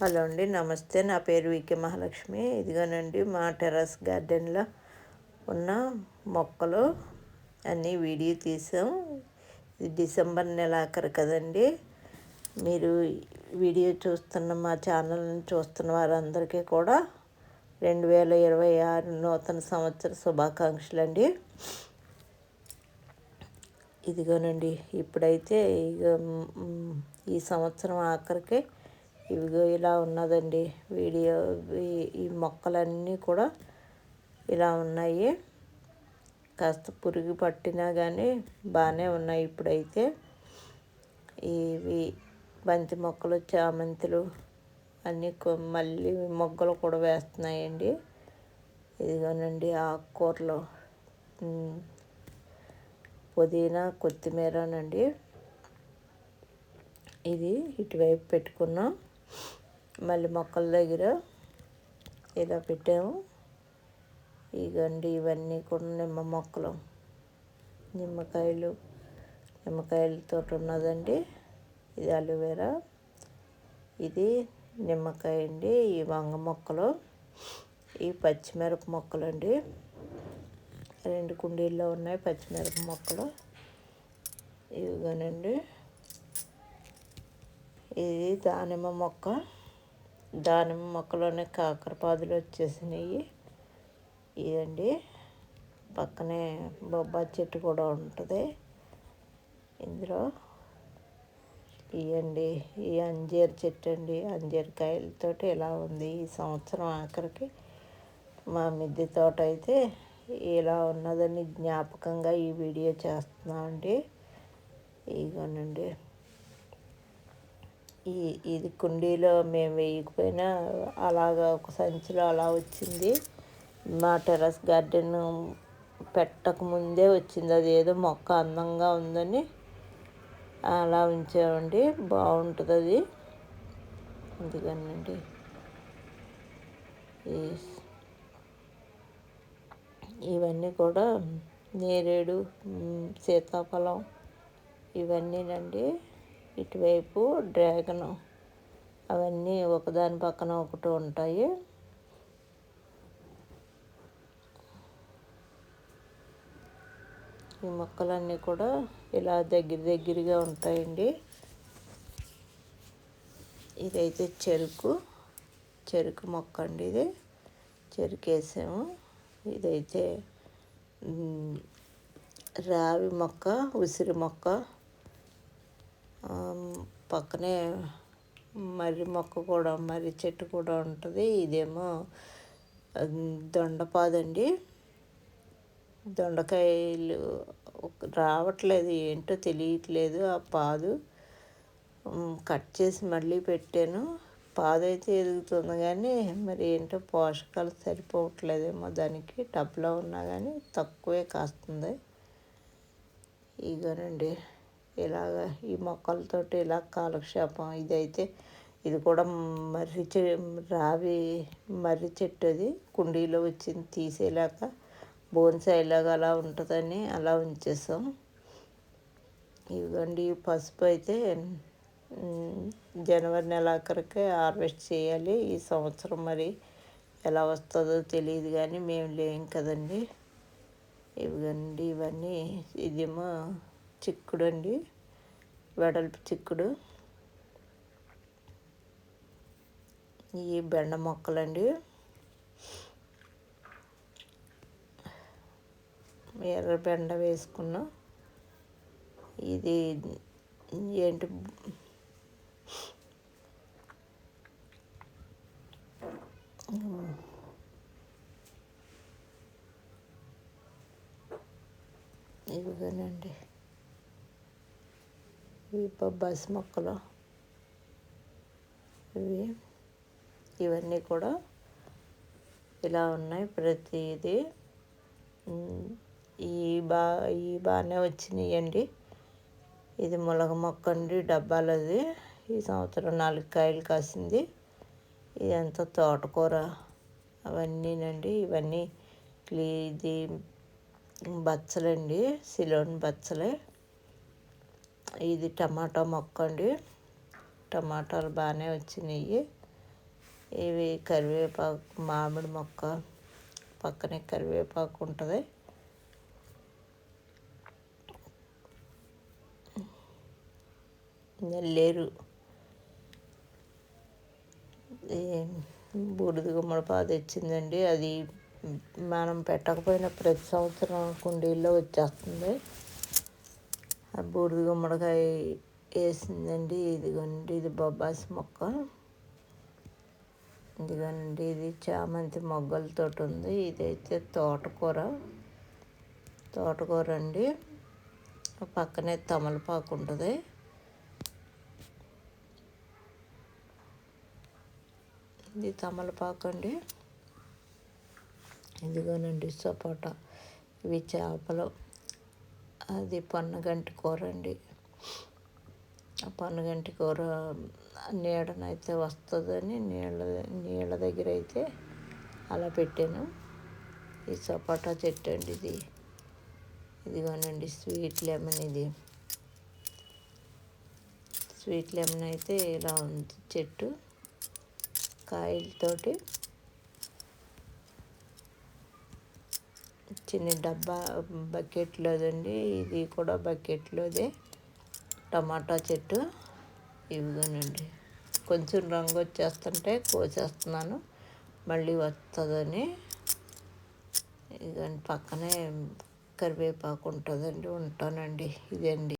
Hello అండి నమస్తే. నా పేరు వికే మహాలక్ష్మి. ఇదిగోనండి మా టెర్రస్ గార్డెన్లో ఉన్న మొక్కలు అన్నీ వీడియో తీసాం. ఇది డిసెంబర్ నెల ఆఖరు కదండి. మీరు వీడియో చూస్తున్న మా ఛానల్ని చూస్తున్న వారందరికీ కూడా రెండు వేల ఇరవై ఆరు నూతన సంవత్సర శుభాకాంక్షలు అండి. ఇదిగోనండి ఇప్పుడైతే ఈ సంవత్సరం ఆఖరికి ఇవిగో ఇలా ఉన్నదండి. వీడియో ఈ మొక్కలన్నీ కూడా ఇలా ఉన్నాయి. కాస్త పురుగు పట్టినా కానీ బాగానే ఉన్నాయి ఇప్పుడైతే. ఇవి బంతి మొక్కలు చామంతులు అన్నీ మళ్ళీ మొగ్గలు కూడా వేస్తున్నాయండి. ఇదిగోనండి ఆకుకూరలు. పుదీనా కొత్తిమీరనండి. ఇది ఇటువైపు పెట్టుకున్నాం. మళ్ళీ మొక్కల దగ్గర ఇలా పెట్టాము. ఇగండి ఇవన్నీ కూడా నిమ్మ మొక్కలు. నిమ్మకాయలు నిమ్మకాయలతో ఉన్నదండి. ఇది అలోవేరా. ఇది నిమ్మకాయ అండి ఈ వంగ మొక్కలు. ఈ పచ్చిమిరప మొక్కలు అండి రెండు కుండీల్లో ఉన్నాయి పచ్చిమిరప మొక్కలు. ఇవిగానండి ఇది దానిమ్మ మొక్క. దానిమ్మ మొక్కలోనే కాకరపాదులు వచ్చేసినాయి. ఇదండి. పక్కనే బొబ్బాయి చెట్టు కూడా ఉంటుంది. ఇందులో ఇవ్వండి ఈ అంజీర్ చెట్టు అండి. అంజీర్ కాయలతోటి ఇలా ఉంది? ఈ సంవత్సరం ఆఖరికి మా మిద్దె తోట అయితే ఇలా ఉన్నదని జ్ఞాపకంగా ఈ వీడియో చేస్తున్నామండి. ఇగోనండి. ఈ ఇది కుండీలో మేము వేయకపోయినా అలాగా ఒక సంచిలో అలా వచ్చింది. మా టెరస్ గార్డెన్ పెట్టక ముందే వచ్చింది. అది ఏదో మొక్క అందంగా ఉందని అలా ఉంచామండి. బాగుంటుంది అది. అందుకనండి ఇవన్నీ కూడా నేరేడు సీతాఫలం ఇవన్నీనండి. ఇటువైపు డ్రాగన్ అవన్నీ ఒకదాని పక్కన ఒకటి ఉంటాయి. ఈ మొక్కలన్నీ కూడా ఇలా దగ్గర దగ్గరగా ఉంటాయండి. ఇదైతే చెరుకు చెరుకు మొక్క అండి ఇది. చెరుకు వేసాము. ఇదైతే రావి మొక్క ఉసిరి మొక్క పక్కనే మర్రి మొక్క కూడా మర్రి చెట్టు కూడా ఉంటుంది. ఇదేమో దొండపాదండి. దొండకాయలు రావట్లేదు ఏంటో తెలియట్లేదు ఆ పాదు. కట్ చేసి మళ్ళీ పెట్టాను. పాదు అయితే ఎదుగుతుంది కానీ మరి ఏంటో పోషకాలు సరిపోవట్లేదేమో దానికి. టబ్లో ఉన్నా కానీ తక్కువే కాస్తుంది. ఇగోనండి. ఇలాగ ఈ మొక్కలతోటి ఇలా కాలక్షేపం ఇదైతే ఇది కూడా మర్రి చె రావి మర్రి చెట్టు అది కుండీలో వచ్చింది తీసేలాక బోన్సాయిలాగా అలా ఉంటుందని అలా ఉంచేసాం. ఇదిగోండి పసుపు అయితే జనవరి నెలాఖరికే హార్వెస్ట్ చేయాలి. ఈ సంవత్సరం మరి ఎలా వస్తుందో తెలియదు కానీ మేము లేం కదండి. ఇవిగండి ఇవన్నీ ఇదేమో చిక్కుడు అండి వెడల్పు చిక్కుడు. ఈ బెండ మొక్కలండి. ఎర్ర బెండ వేసుకున్నాం. ఇది ఏంటి? ఇదిగోనండి. ఇవి బొబ్బాస్ మొక్కలు ఇవి. ఇవన్నీ కూడా ఇలా ఉన్నాయి ప్రతిదీ. ఈ బా ఈ బాగానే వచ్చినాయండి. ఇది ములగ మొక్క అండి డబ్బాలది. ఈ సంవత్సరం నాలుగు కాయలు కాసింది. ఇదంతా తోటకూర అవన్నీనండి. ఇవన్నీ ఇది బచ్చలండి సిలోన్ బచ్చలే. ఇది టమాటా మొక్క అండి. టమాటాలు బాగానే వచ్చినాయి. ఇవి కరివేపాకు మామిడి మొక్క పక్కనే కరివేపాకు ఉంటుంది. నెల్లేరు. బూడిద గుమ్మడిపాదు తెచ్చిందండి. అది మనం పెట్టకపోయినా ప్రతి సంవత్సరం కుండీల్లో వచ్చేస్తుంది. బూడిద గుమ్మడికాయ వేసిందండి ఇదిగోండి ఇది బొబ్బాసి మొక్క. ఇదిగోండి ఇది చామంతి మొగ్గలతో ఉంది. ఇదైతే తోటకూర. తోటకూర అండి. పక్కనే తమలపాకు ఉంటుంది. ఇది తమలపాకు అండి. ఇదిగోనండి సపోటా. ఇవి చేపలు. అది పన్నగంటి కూర అండి ఆ పన్నగంటి కూర నీడనైతే వస్తుందని నీళ్ళ నీళ్ళ దగ్గర అయితే అలా పెట్టాను. ఈ సపోటా చెట్టు అండి ఇది. ఇదిగోనండి స్వీట్ లెమన్ ఇది. స్వీట్ లెమన్ అయితే ఇలా ఉంది చెట్టు. కాయలతోటి చిన్న డబ్బా బకెట్లోదండి. ఇది కూడా బకెట్లోదే. టమాటా చెట్టు. ఇవిగోనండి కొంచెం రంగు వచ్చేస్తుంటే కోసేస్తున్నాను. మళ్ళీ వస్తుందని ఇదండి పక్కనే కరివేపాకు ఉంటుందండి ఉంటానండి. ఇదండి.